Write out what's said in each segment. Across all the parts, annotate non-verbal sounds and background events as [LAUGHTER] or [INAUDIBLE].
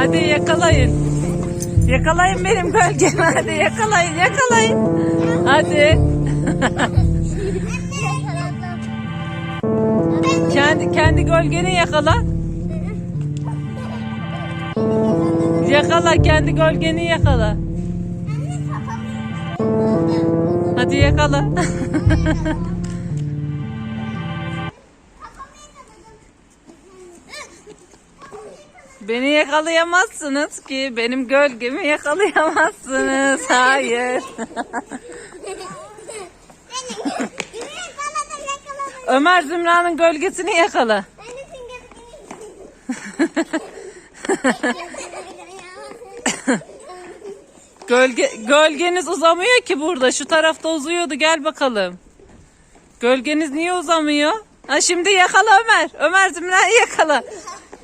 Hadi yakalayın. Yakalayın benim gölgemi. Hadi yakalayın yakalayın. Hadi. Kendi kendi gölgeni yakala. Yakala kendi gölgeni yakala. Hadi yakala. [LAUGHS] Beni yakalayamazsınız ki. Benim gölgemi yakalayamazsınız. Hayır. Ömer Zümra'nın gölgesini yakala. Gölge, gölgeniz uzamıyor ki burada. Şu tarafta uzuyordu. Gel bakalım. Gölgeniz niye uzamıyor? Ha şimdi yakala Ömer. Ömer Zümra'yı yakala.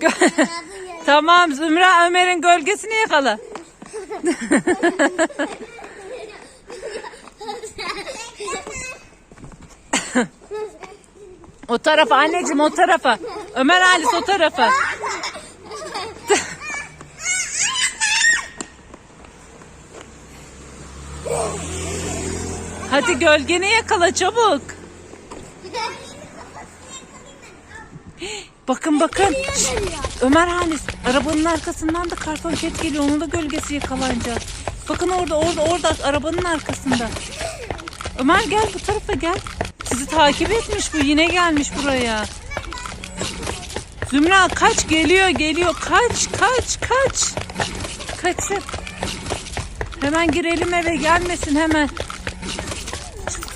[LAUGHS] Tamam Zümra Ömer'in gölgesini yakala. O tarafa anneciğim o tarafa. Ömer Halis o tarafa. Hadi gölgeni yakala çabuk. Bakın bakın. Ömer Halis arabanın arkasından da karton ket geliyor. Onun da gölgesi yakalanacak. Bakın orada orada orada arabanın arkasında. Ömer gel bu tarafa gel. Sizi takip etmiş bu yine gelmiş buraya. Zümra kaç geliyor geliyor kaç kaç kaç. Kaçsın. Hemen girelim eve gelmesin hemen.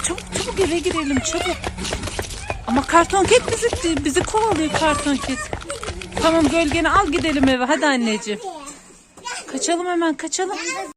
Çabuk, çabuk eve girelim çabuk. Ama karton ket bizi, bizi kovalıyor karton ket. Tamam gölgeni al gidelim eve hadi anneciğim. Kaçalım hemen kaçalım.